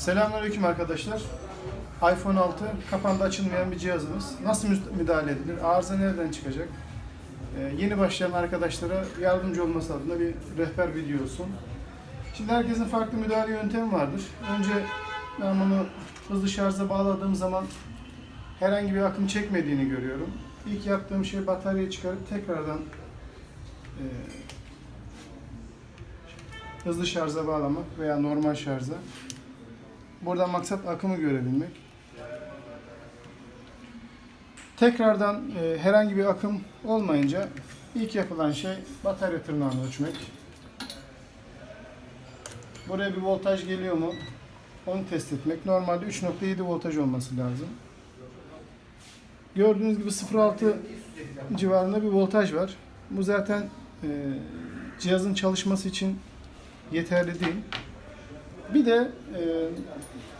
Selamünaleyküm arkadaşlar. iPhone 6 kapağında açılmayan bir cihazımız. Nasıl mü- müdahale edilir? Arıza nereden çıkacak? Ee, yeni başlayan arkadaşlara yardımcı olması adına bir rehber video olsun. Şimdi herkesin farklı müdahale yöntemi vardır. Önce ben bunu hızlı şarja bağladığım zaman herhangi bir akım çekmediğini görüyorum. İlk yaptığım şey bataryayı çıkarıp tekrardan e, hızlı şarja bağlamak veya normal şarja. Buradan maksat akımı görebilmek. Tekrardan e, herhangi bir akım olmayınca ilk yapılan şey batarya tırnağını ölçmek. Buraya bir voltaj geliyor mu? Onu test etmek. Normalde 3.7 voltaj olması lazım. Gördüğünüz gibi 0.6 civarında bir voltaj var. Bu zaten e, cihazın çalışması için yeterli değil. Bir de e,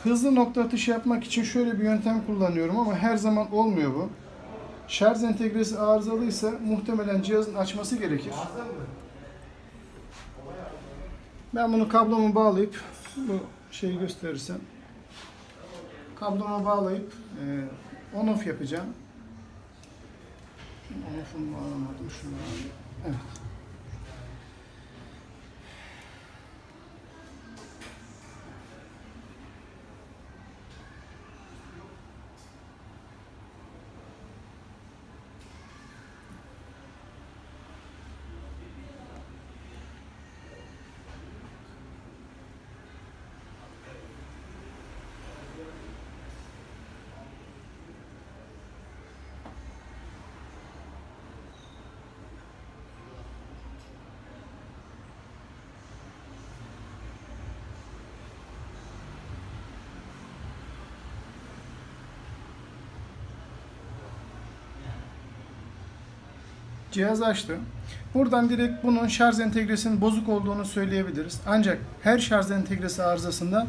hızlı nokta atışı yapmak için şöyle bir yöntem kullanıyorum ama her zaman olmuyor bu. Şarj entegresi arızalıysa muhtemelen cihazın açması gerekir. Ben bunu kablomu bağlayıp bu şeyi gösterirsem kabloma bağlayıp e, on off yapacağım. On off'umu bağlamadım. Şunu. Evet. Cihaz açtı. Buradan direkt bunun şarj entegresinin bozuk olduğunu söyleyebiliriz. Ancak her şarj entegresi arızasında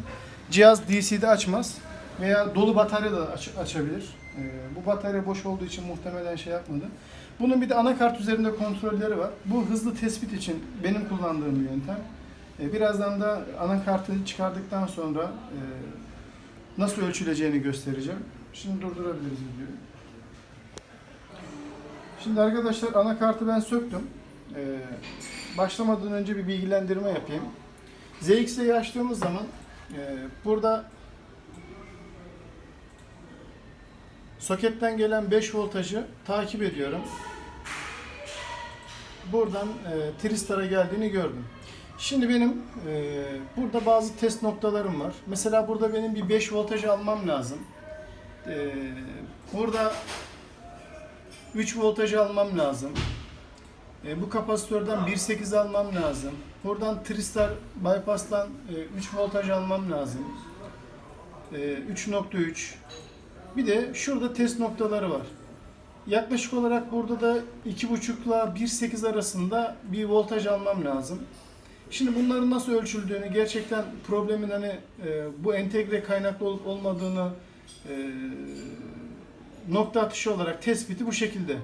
cihaz DC'de açmaz veya dolu batarya da aç- açabilir. Ee, bu batarya boş olduğu için muhtemelen şey yapmadı. Bunun bir de anakart üzerinde kontrolleri var. Bu hızlı tespit için benim kullandığım bir yöntem. Ee, birazdan da anakartı çıkardıktan sonra e, nasıl ölçüleceğini göstereceğim. Şimdi durdurabiliriz videoyu. Şimdi arkadaşlar anakartı ben söktüm. Ee, başlamadan önce bir bilgilendirme yapayım. ZX'yi açtığımız zaman e, burada soketten gelen 5 voltajı takip ediyorum. Buradan e, Tristar'a geldiğini gördüm. Şimdi benim e, burada bazı test noktalarım var. Mesela burada benim bir 5 voltaj almam lazım. E, burada 3 voltaj almam lazım. E, bu kapasitörden 1.8 almam lazım. Buradan Tristar bypass'tan e, 3 voltaj almam lazım. E, 3.3. Bir de şurada test noktaları var. Yaklaşık olarak burada da 2.5 ile 1.8 arasında bir voltaj almam lazım. Şimdi bunların nasıl ölçüldüğünü, gerçekten problemin hani e, bu entegre kaynaklı olup olmadığını e, nokta atışı olarak tespiti bu şekilde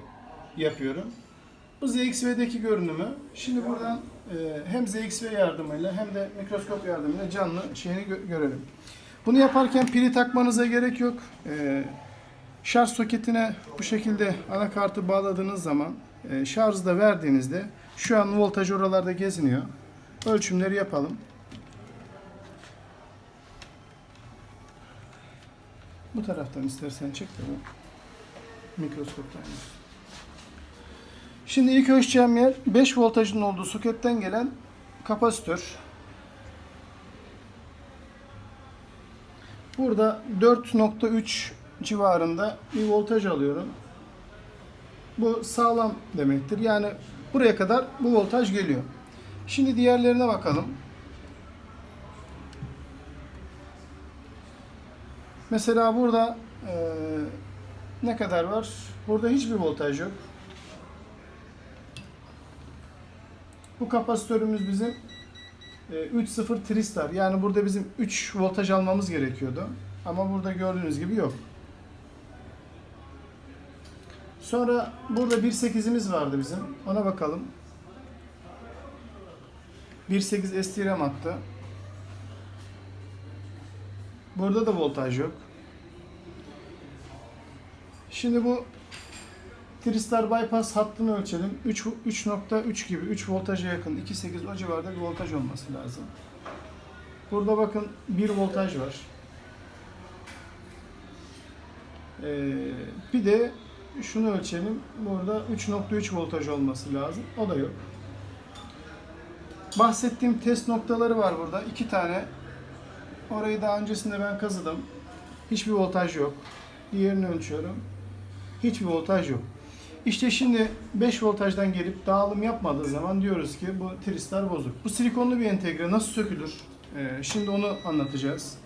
yapıyorum. Bu ZXV'deki görünümü. Şimdi buradan e, hem ZXV yardımıyla hem de mikroskop yardımıyla canlı şeyini gö- görelim. Bunu yaparken pili takmanıza gerek yok. E, şarj soketine bu şekilde anakartı bağladığınız zaman e, şarjı da verdiğinizde şu an voltaj oralarda geziniyor. Ölçümleri yapalım. Bu taraftan istersen çek de bu mikroskoptan. Şimdi ilk ölçeceğim yer 5 voltajın olduğu soketten gelen kapasitör. Burada 4.3 civarında bir voltaj alıyorum. Bu sağlam demektir. Yani buraya kadar bu voltaj geliyor. Şimdi diğerlerine bakalım. Mesela burada ne kadar var? Burada hiçbir voltaj yok. Bu kapasitörümüz bizim e, 3.0 Tristar. Yani burada bizim 3 voltaj almamız gerekiyordu. Ama burada gördüğünüz gibi yok. Sonra burada 1.8'imiz vardı bizim. Ona bakalım. 1.8 STRAM hattı. Burada da voltaj yok. Şimdi bu Tristar bypass hattını ölçelim. 3 3.3 gibi 3 voltaja yakın 2.8 o civarda bir voltaj olması lazım. Burada bakın 1 voltaj var. Ee, bir de şunu ölçelim. Burada 3.3 voltaj olması lazım. O da yok. Bahsettiğim test noktaları var burada. iki tane. Orayı daha öncesinde ben kazıdım. Hiçbir voltaj yok. Diğerini ölçüyorum. Hiçbir voltaj yok. İşte şimdi 5 voltajdan gelip dağılım yapmadığı zaman diyoruz ki bu tristar bozuk. Bu silikonlu bir entegre nasıl sökülür? Ee, şimdi onu anlatacağız.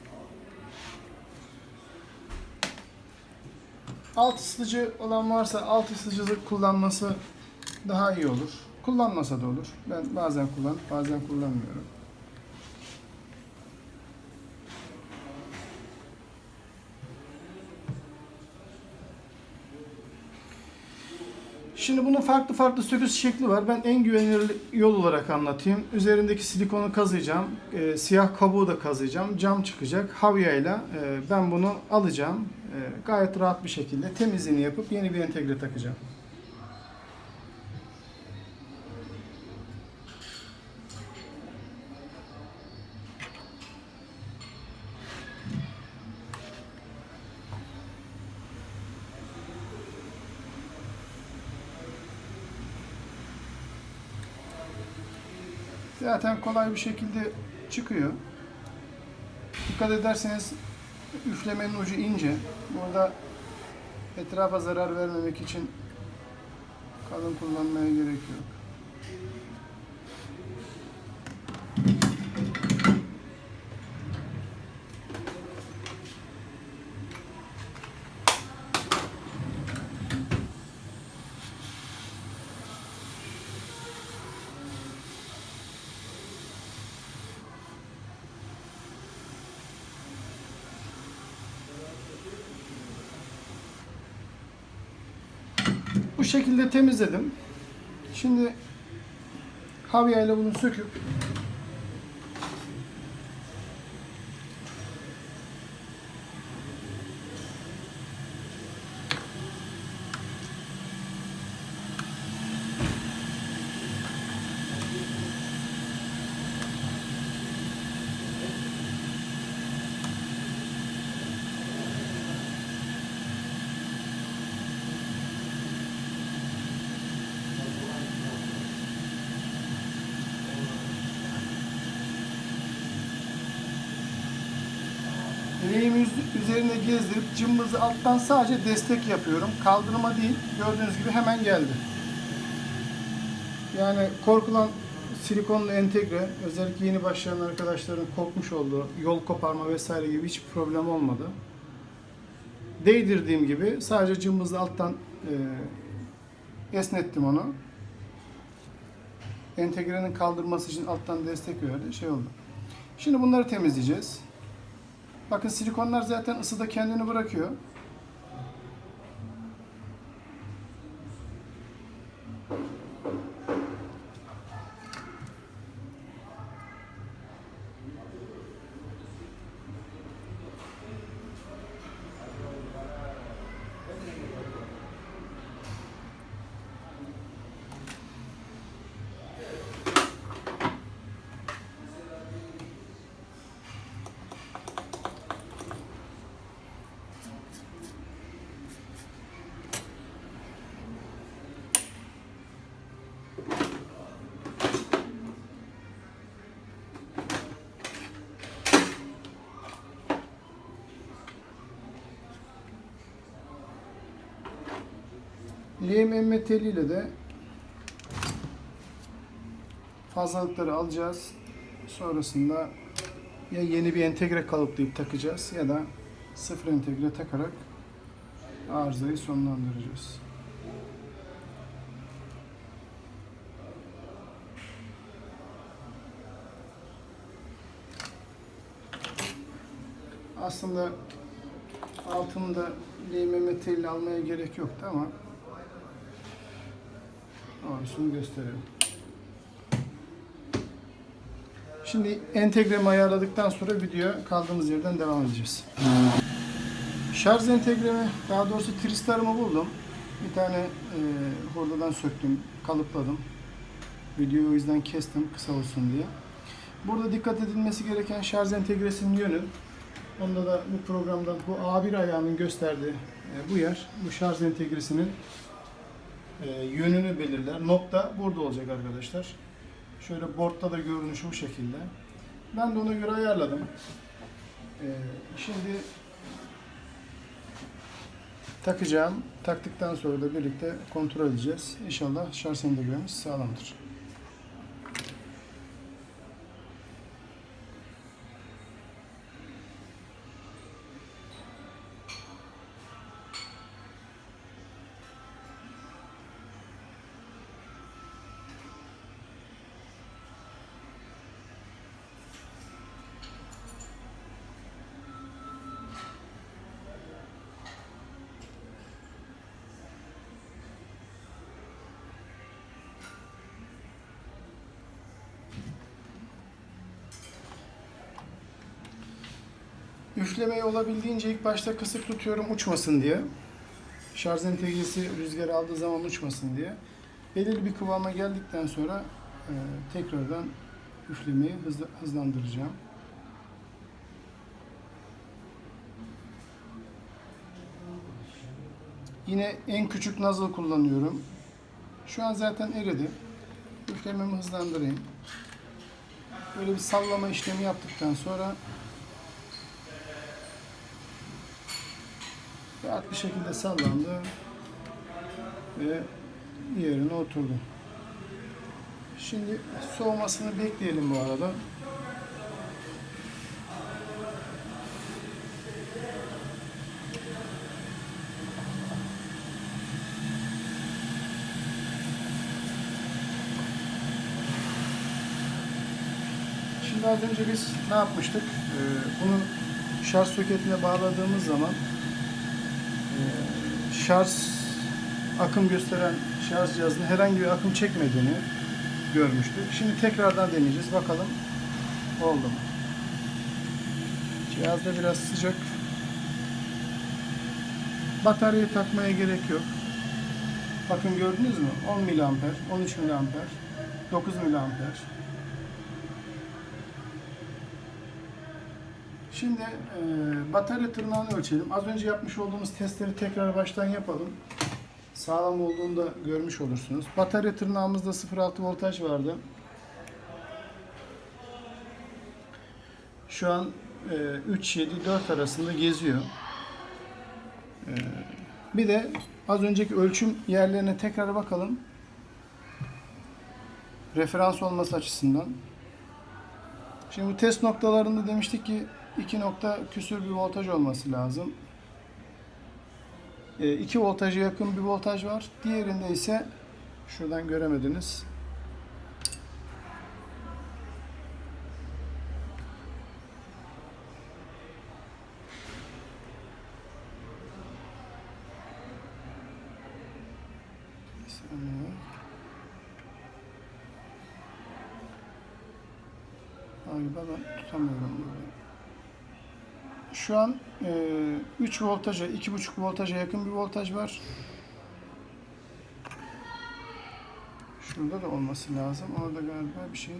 Alt ısıtıcı olan varsa alt ısıtıcı kullanması daha iyi olur. Kullanmasa da olur. Ben bazen kullan, bazen kullanmıyorum. Şimdi bunun farklı farklı söküş şekli var. Ben en güvenilir yol olarak anlatayım. Üzerindeki silikonu kazıyacağım. Ee, siyah kabuğu da kazıyacağım. Cam çıkacak. Havyayla e, ben bunu alacağım. E, gayet rahat bir şekilde temizliğini yapıp yeni bir entegre takacağım. Zaten kolay bir şekilde çıkıyor. Dikkat ederseniz üflemenin ucu ince. Burada etrafa zarar vermemek için kalın kullanmaya gerek yok. Bu şekilde temizledim. Şimdi havya bunu söküp Bileğimi üz- üzerine gezdirip cımbızı alttan sadece destek yapıyorum. Kaldırma değil. Gördüğünüz gibi hemen geldi. Yani korkulan silikonlu entegre, özellikle yeni başlayan arkadaşların korkmuş olduğu yol koparma vesaire gibi hiç problem olmadı. Değdirdiğim gibi sadece cımbızla alttan e, esnettim onu. Entegrenin kaldırması için alttan destek verdi. Şey oldu. Şimdi bunları temizleyeceğiz. Bakın silikonlar zaten ısıda kendini bırakıyor. Lehim emme teliyle de fazlalıkları alacağız. Sonrasında ya yeni bir entegre kalıplayıp takacağız ya da sıfır entegre takarak arızayı sonlandıracağız. Aslında altında lehim emme teliyle almaya gerek yoktu ama doğrusunu gösterelim. Şimdi entegremi ayarladıktan sonra videoya kaldığımız yerden devam edeceğiz. Şarj entegremi, daha doğrusu tristarımı buldum. Bir tane e, hurdadan söktüm, kalıpladım. Videoyu o yüzden kestim kısa olsun diye. Burada dikkat edilmesi gereken şarj entegresinin yönü. Onda da bu programda bu A1 ayağının gösterdiği e, bu yer, bu şarj entegresinin e, yönünü belirler. Nokta burada olacak arkadaşlar. Şöyle boardta da görünüşü bu şekilde. Ben de ona göre ayarladım. E, şimdi takacağım. Taktıktan sonra da birlikte kontrol edeceğiz. İnşallah şarj entegremiz sağlamdır. Üflemeyi olabildiğince ilk başta kısık tutuyorum uçmasın diye. Şarj entegresi rüzgar aldığı zaman uçmasın diye. Belirli bir kıvama geldikten sonra e, tekrardan üflemeyi hızlı, hızlandıracağım. Yine en küçük nozzle kullanıyorum. Şu an zaten eridi. Üflememi hızlandırayım. Böyle bir sallama işlemi yaptıktan sonra rahat bir şekilde sallandı ve yerine oturdu. Şimdi soğumasını bekleyelim bu arada. Şimdi az önce biz ne yapmıştık? Ee, bunu şarj soketine bağladığımız zaman şarj akım gösteren şarj cihazının herhangi bir akım çekmediğini görmüştük. Şimdi tekrardan deneyeceğiz. Bakalım oldu mu? Cihazda biraz sıcak. Bataryayı takmaya gerek yok. Bakın gördünüz mü? 10 miliamper, 13 miliamper, 9 miliamper. Şimdi e, batarya tırnağını ölçelim. Az önce yapmış olduğumuz testleri tekrar baştan yapalım. Sağlam olduğunu da görmüş olursunuz. Batarya tırnağımızda 0.6 voltaj vardı. Şu an e, 3-7-4 arasında geziyor. E, bir de az önceki ölçüm yerlerine tekrar bakalım. Referans olması açısından. Şimdi bu test noktalarında demiştik ki 2 nokta küsür bir voltaj olması lazım. 2 voltaja yakın bir voltaj var. Diğerinde ise şuradan göremediniz. Galiba ben tutamıyorum burayı. Şu an e, 3 voltaja, 2,5 voltaja yakın bir voltaj var. Şurada da olması lazım. Orada galiba bir şey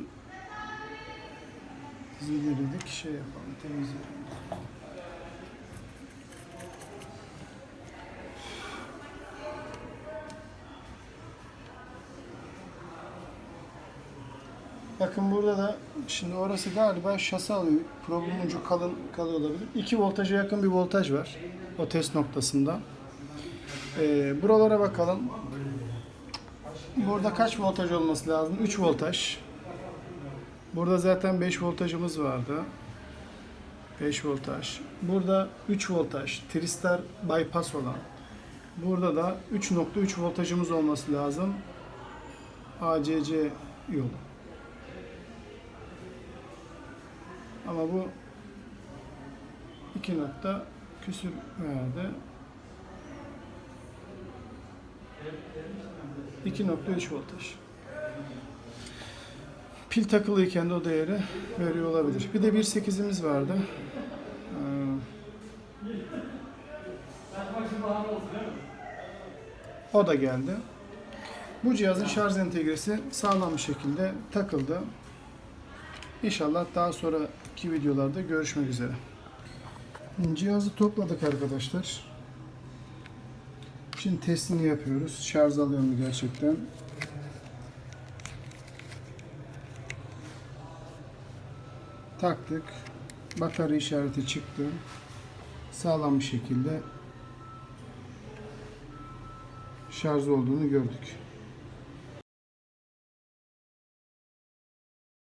zileledik. Şey yapalım, temizleyelim. Bakın burada da şimdi orası galiba şase alıyor. Probun ucu kalın kalıyor olabilir. 2 voltaja yakın bir voltaj var. O test noktasında. Ee, buralara bakalım. Burada kaç voltaj olması lazım? 3 voltaj. Burada zaten 5 voltajımız vardı. 5 voltaj. Burada 3 voltaj. Tristar bypass olan. Burada da 3.3 voltajımız olması lazım. ACC yolu. Ama bu iki nokta küsür verdi. 2.3 voltaj. Pil takılıyken de o değeri veriyor olabilir. Bir de 1.8'imiz vardı. Ee, O da geldi. Bu cihazın şarj entegresi sağlam bir şekilde takıldı. İnşallah daha sonraki videolarda görüşmek üzere. Cihazı topladık arkadaşlar. Şimdi testini yapıyoruz. Şarj alıyor mu gerçekten? Taktık. Batarya işareti çıktı. Sağlam bir şekilde şarj olduğunu gördük.